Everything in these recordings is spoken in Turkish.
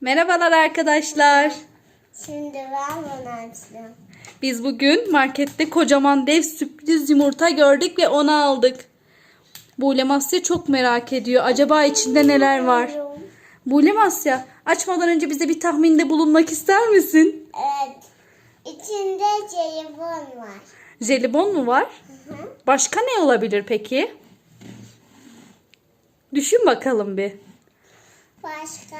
Merhabalar arkadaşlar. Şimdi ben bunu açtım. Biz bugün markette kocaman dev sürpriz yumurta gördük ve onu aldık. Bulem Asya çok merak ediyor. Acaba içinde neler var? Bulem Asya açmadan önce bize bir tahminde bulunmak ister misin? Evet. İçinde jelibon var. Jelibon mu var? Hı hı. Başka ne olabilir peki? Düşün bakalım bir. Başka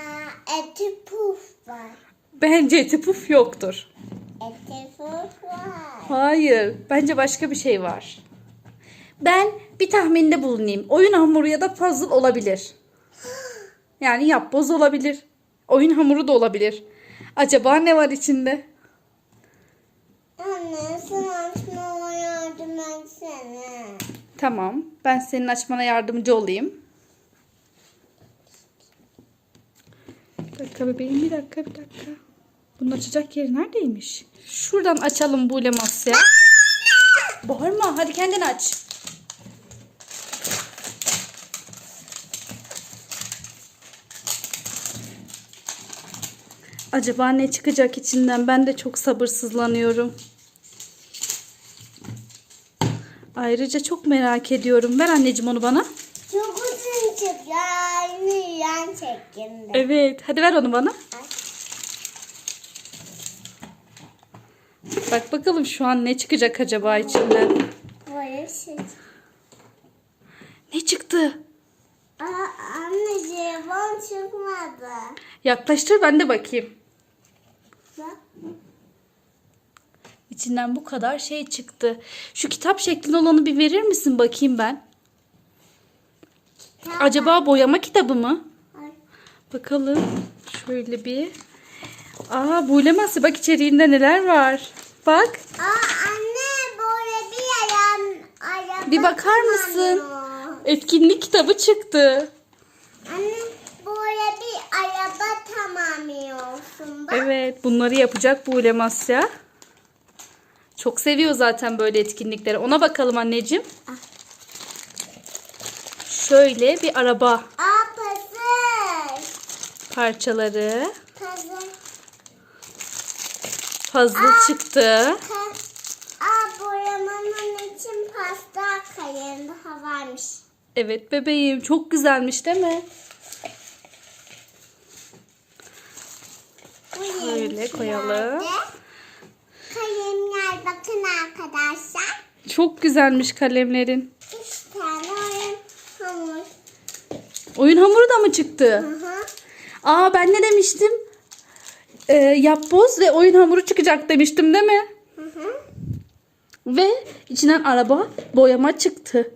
eti puf var. Bence eti puf yoktur. Eti puf var. Hayır. Bence başka bir şey var. Ben bir tahminde bulunayım. Oyun hamuru ya da puzzle olabilir. Yani yapboz olabilir. Oyun hamuru da olabilir. Acaba ne var içinde? Anne sen açmama yardım etsene. Tamam. Ben senin açmana yardımcı olayım. Dakika bebeğim bir dakika bir dakika. Bunun açacak yeri neredeymiş? Şuradan açalım bu Masya. Bağırma hadi kendin aç. Acaba ne çıkacak içinden? Ben de çok sabırsızlanıyorum. Ayrıca çok merak ediyorum. Ver anneciğim onu bana. Çok uzun çık yan şeklinde. Evet. Hadi ver onu bana. Bak bakalım şu an ne çıkacak acaba içinden. Böyle şey. Ne çıktı? Aa, anne jelibon çıkmadı. Yaklaştır ben de bakayım. Bak. İçinden bu kadar şey çıktı. Şu kitap şeklinde olanı bir verir misin bakayım ben? Acaba boyama kitabı mı? Bakalım. Şöyle bir. Aa bulemezse bak içeriğinde neler var. Bak. Aa, anne böyle bir yaran araba Bir bakar mısın? kullanıyor. Etkinlik kitabı çıktı. Anne böyle bir araba tamamlıyorsun bak. Evet, bunları yapacak bu Ulemasya. Çok seviyor zaten böyle etkinlikleri. Ona bakalım anneciğim. Ah. Şöyle bir araba Aa. Parçaları. Puzzle. Puzzle çıktı. Ka- Aa boyamanın için pasta kalem daha varmış. Evet bebeğim çok güzelmiş değil mi? Yenilerde koyalım. Kalemler bakın arkadaşlar. Çok güzelmiş kalemlerin. Üç tane oyun hamur. Oyun hamuru da mı çıktı? Hı hı. Aa ben ne demiştim? Ee, yapboz ve oyun hamuru çıkacak demiştim değil mi? Hı hı. Ve içinden araba boyama çıktı.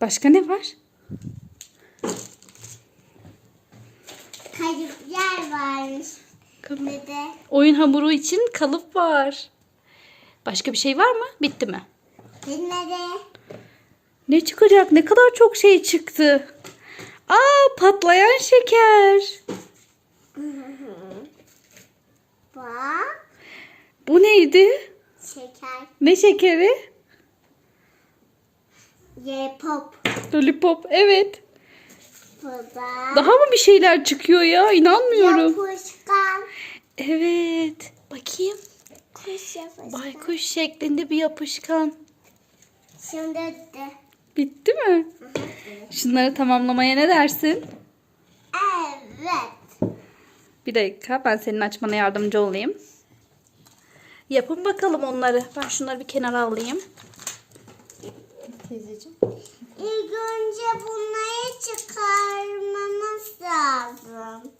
Başka ne var? Kayıplar varmış. De Oyun hamuru için kalıp var. Başka bir şey var mı? Bitti mi? dinlere. Ne çıkacak? Ne kadar çok şey çıktı. Aa patlayan şeker. Bak. Bu neydi? Şeker. Ne şekeri? Ye pop. Lollipop. Evet. Bu da. Daha mı bir şeyler çıkıyor ya? İnanmıyorum. Yapışkan. Evet. Bakayım. Kuş yapışkan. Baykuş şeklinde bir yapışkan. Şimdi de. Bitti mi? Şunları tamamlamaya ne dersin? Evet. Bir dakika ben senin açmana yardımcı olayım. Yapın bakalım onları. Ben şunları bir kenara alayım. Teyzeciğim. İlk önce bunları çıkarmamız lazım.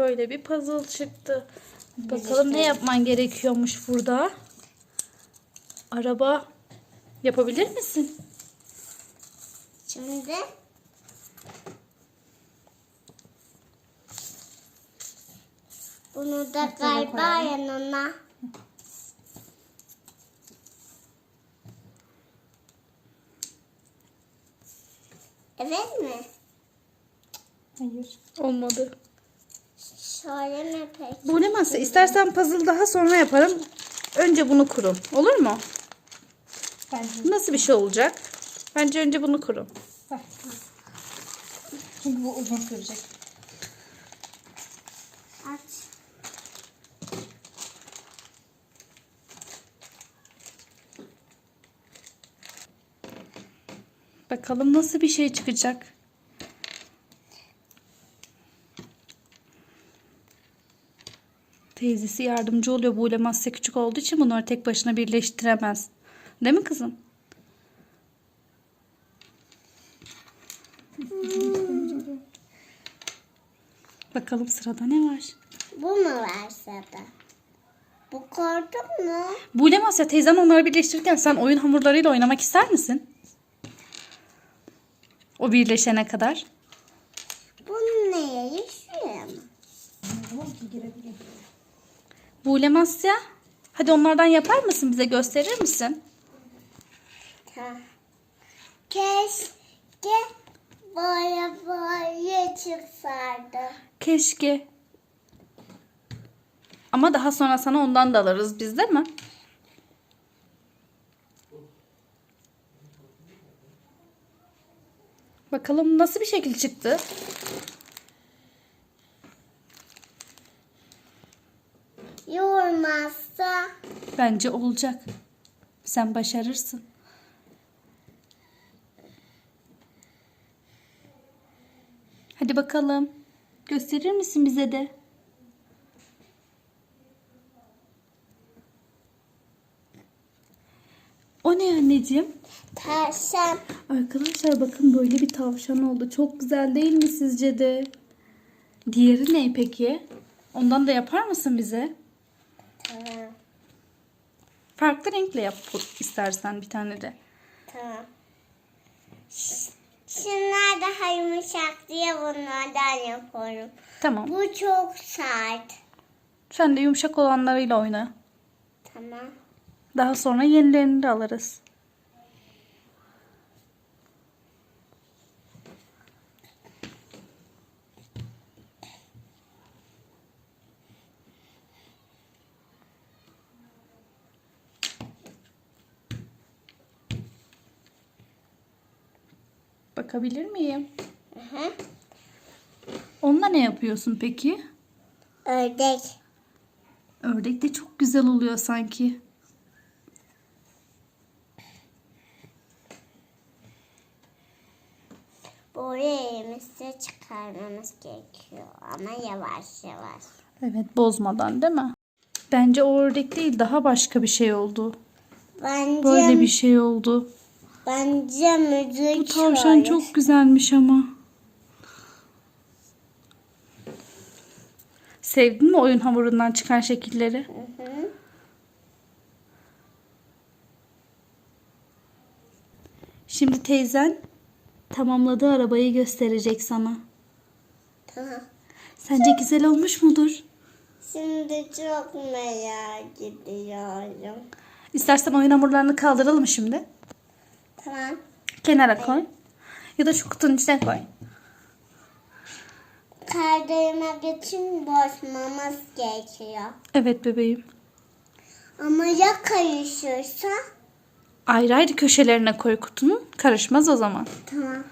Böyle bir puzzle çıktı. Bakalım ne yapman gerekiyormuş burada. Araba yapabilir misin? Şimdi bunu da galiba yanına Evet mi? Hayır. Olmadı. Şöyle mi peki? Bulemezse istersen puzzle daha sonra yaparım. Önce bunu kurun. Olur mu? Bence. Nasıl bir şey olacak? Bence önce bunu kurun. Bak. Çünkü bu uzun sürecek. Aç. Bakalım nasıl bir şey çıkacak. Teyzesi yardımcı oluyor. Bu uleması küçük olduğu için bunları tek başına birleştiremez. Değil mi kızım? Bakalım sırada ne var? Bu mu varsa da? Bu korktun mu? Bu ulemasya teyzen onları birleştirirken sen oyun hamurlarıyla oynamak ister misin? O birleşene kadar. Bu neye? Şuraya mı? Tamam ki girebilir. Bulemasya. Hadi onlardan yapar mısın? Bize gösterir misin? Keşke böyle böyle çıksaydı. Keşke. Ama daha sonra sana ondan da alırız biz değil mi? Bakalım nasıl bir şekil çıktı? Bence olacak. Sen başarırsın. Hadi bakalım. Gösterir misin bize de? O ne anneciğim? tavşan. Arkadaşlar bakın böyle bir tavşan oldu. Çok güzel değil mi sizce de? Diğeri ne peki? Ondan da yapar mısın bize? Farklı renkle yap istersen bir tane de. Tamam. Şunlar daha yumuşak diye bunlardan yapıyorum. Tamam. Bu çok sert. Sen de yumuşak olanlarıyla oyna. Tamam. Daha sonra yenilerini de alırız. Bakabilir miyim? Hı hı. Onunla ne yapıyorsun peki? Ördek. Ördek de çok güzel oluyor sanki. Elimizde çıkarmamız gerekiyor. Ama yavaş yavaş. Evet bozmadan değil mi? Bence o ördek değil daha başka bir şey oldu. Bence, Böyle bir şey oldu. Bence müzik Bu tavşan şöyle. çok güzelmiş ama. Sevdin mi oyun hamurundan çıkan şekilleri? Hı hı. Şimdi teyzen tamamladığı arabayı gösterecek sana. Tamam. Sence güzel olmuş mudur? Şimdi çok merak ediyorum. İstersen oyun hamurlarını kaldıralım şimdi. Tamam. Kenara koy. Ya da şu kutunun içine koy. Kaldırmak için bozmamız gerekiyor. Evet bebeğim. Ama ya kayışırsa? Ayrı ayrı köşelerine koy kutunun. Karışmaz o zaman. Tamam.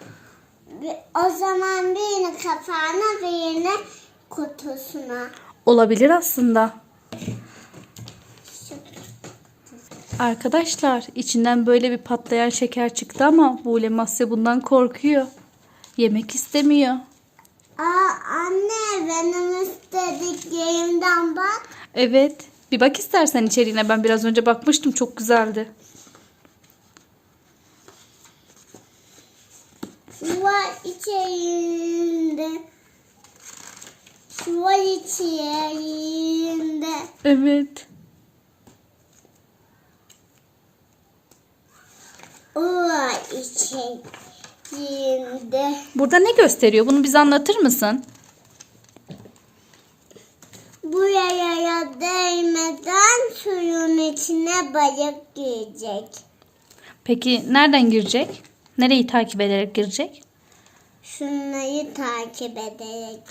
O zaman birini kafana birini kutusuna. Olabilir aslında. Arkadaşlar içinden böyle bir patlayan şeker çıktı ama Bule Masya bundan korkuyor. Yemek istemiyor. Aa anne benim istediklerimden bak. Evet. Bir bak istersen içeriğine. Ben biraz önce bakmıştım. Çok güzeldi. Şu var içerisinde. Şu var içerisinde. Evet. O var içerisinde. Burada ne gösteriyor? Bunu bize anlatır mısın? Buraya değmeden suyun içine balık girecek. Peki nereden girecek? Nereyi takip ederek girecek? Şunları takip ederek.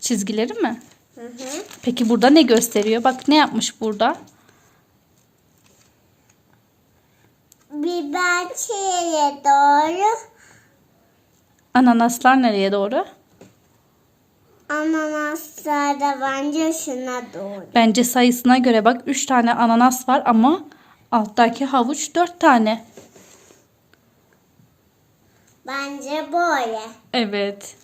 Çizgileri mi? Hı hı. Peki burada ne gösteriyor? Bak ne yapmış burada? Biber çiğe doğru. Ananaslar nereye doğru? Ananaslar da bence şuna doğru. Bence sayısına göre bak 3 tane ananas var ama alttaki havuç 4 tane. Bence böyle. Evet.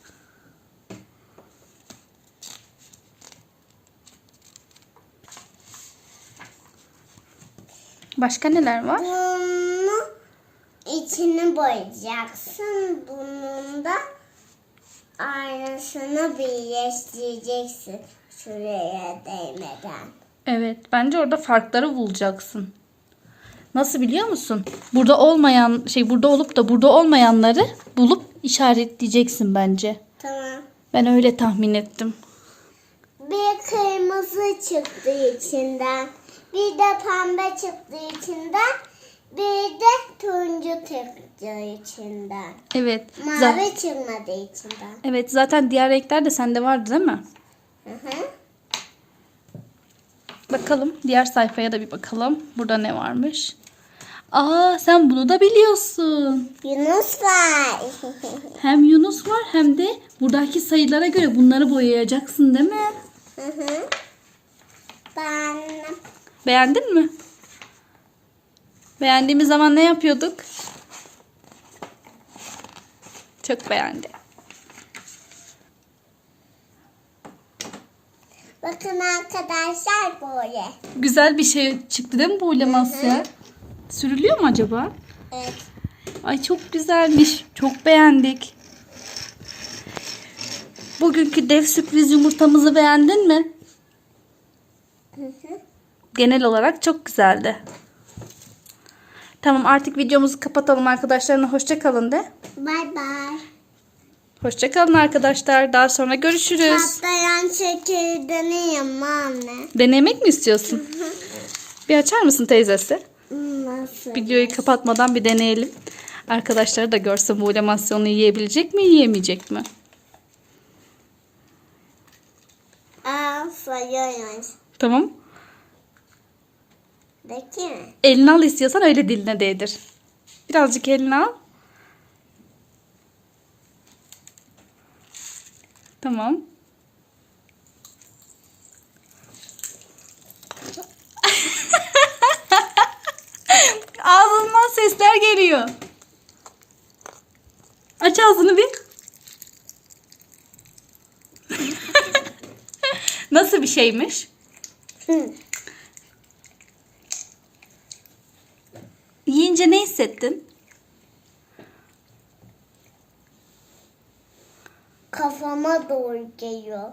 Başka neler var? Bunu içini boyayacaksın. Bunun da aynısını birleştireceksin. Şuraya değmeden. Evet, bence orada farkları bulacaksın. Nasıl biliyor musun? Burada olmayan şey burada olup da burada olmayanları bulup işaretleyeceksin bence. Tamam. Ben öyle tahmin ettim. Bir kırmızı çıktı içinden. Bir de pembe çıktı içinden. Bir de turuncu çıktı içinden. Evet. Mavi çıkmadı içinden. evet zaten diğer renkler de sende vardı değil mi? Hı hı. Bakalım diğer sayfaya da bir bakalım. Burada ne varmış? Aa sen bunu da biliyorsun. Yunus var. Hem Yunus var hem de buradaki sayılara göre bunları boyayacaksın değil mi? Hı hı. Ben Beğendin mi? Beğendiğimiz zaman ne yapıyorduk? Çok beğendi. bakın arkadaşlar böyle. Güzel bir şey çıktı değil mi bu Masya? Sürülüyor mu acaba? Evet. Ay çok güzelmiş. Çok beğendik. Bugünkü dev sürpriz yumurtamızı beğendin mi? Hı hı. Genel olarak çok güzeldi. Tamam artık videomuzu kapatalım arkadaşlarına hoşça kalın de. Bay bay. Hoşça kalın arkadaşlar. Daha sonra görüşürüz. Patlayan çekirdeğini anne. Denemek mi istiyorsun? Bir açar mısın teyzesi? Nasıl? Videoyu kapatmadan bir deneyelim. Arkadaşları da görsün bu animasyonu yiyebilecek mi, yiyemeyecek mi? Aa sayıyormuş. Tamam. Peki mi? Elini al istiyorsan öyle diline değdir. Birazcık elini al. Tamam. Ağzından sesler geliyor. Aç ağzını bir. Nasıl bir şeymiş? Hı. Yiyince ne hissettin? Kafama doğru geliyor.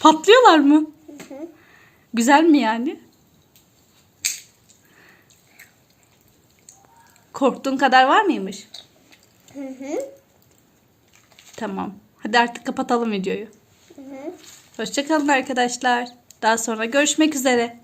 Patlıyorlar mı? Hı hı. Güzel mi yani? Korktuğun kadar var mıymış? Hı hı. Tamam. Hadi artık kapatalım videoyu. Hı hı. Hoşçakalın arkadaşlar. Daha sonra görüşmek üzere.